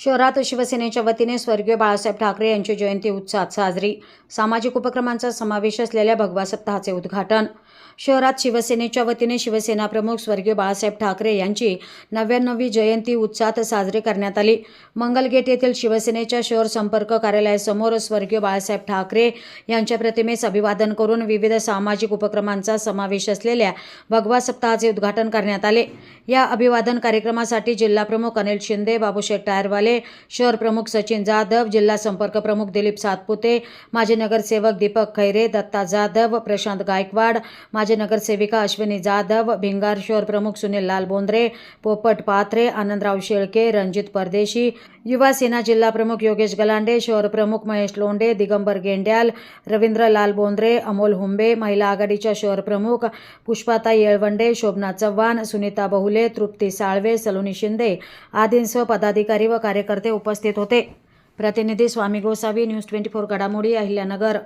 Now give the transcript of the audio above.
शहरात शिवसेनेच्या वतीने स्वर्गीय बाळासाहेब ठाकरे यांची जयंती उत्साहात साजरी. सामाजिक उपक्रमांचा समावेश असलेल्या भगवा सप्ताहाचे उद्घाटन. शहरात शिवसेनेच्या वतीने शिवसेना प्रमुख स्वर्गीय बाळासाहेब ठाकरे यांची नव्याण्णवी जयंती उत्साहात साजरी करण्यात आली. मंगलगेट येथील शिवसेनेच्या शहर संपर्क कार्यालयासमोर स्वर्गीय बाळासाहेब ठाकरे यांच्या प्रतिमेस अभिवादन करून विविध सामाजिक उपक्रमांचा समावेश असलेल्या भगवा सप्ताहाचे उद्घाटन करण्यात आले. या अभिवादन कार्यक्रमासाठी जिल्हाप्रमुख अनिल शिंदे बाबूशेठ टायरवाले शहर प्रमुख सचिन जाधव जिल्हा संपर्क प्रमुख दिलीप सातपुते माजी नगरसेवक दीपक खैरे दत्ता जाधव प्रशांत गायकवाड माजी नगरसेविका अश्विनी जाधव भिंगार शहर प्रमुख सुनील लाल बोंद्रे पोपट पाथरे आनंदराव शेळके रणजित परदेशी युवा सेना जिल्हा प्रमुख योगेश गलांडे शहर प्रमुख महेश लोंडे दिगंबर गेंड्याल रवींद्र लाल बोंद्रे अमोल हुंबे महिला आघाडीच्या शहर प्रमुख पुष्पाता येळवंडे शोभना चव्हाण सुनीता बहुले तृप्ती साळवे सलोनी शिंदे आदींसह पदाधिकारी व कार्य कार्यकर्ते उपस्थित होते. प्रतिनिधी Swami Gosavi news twenty four घडामोडी अहिल्यानगर.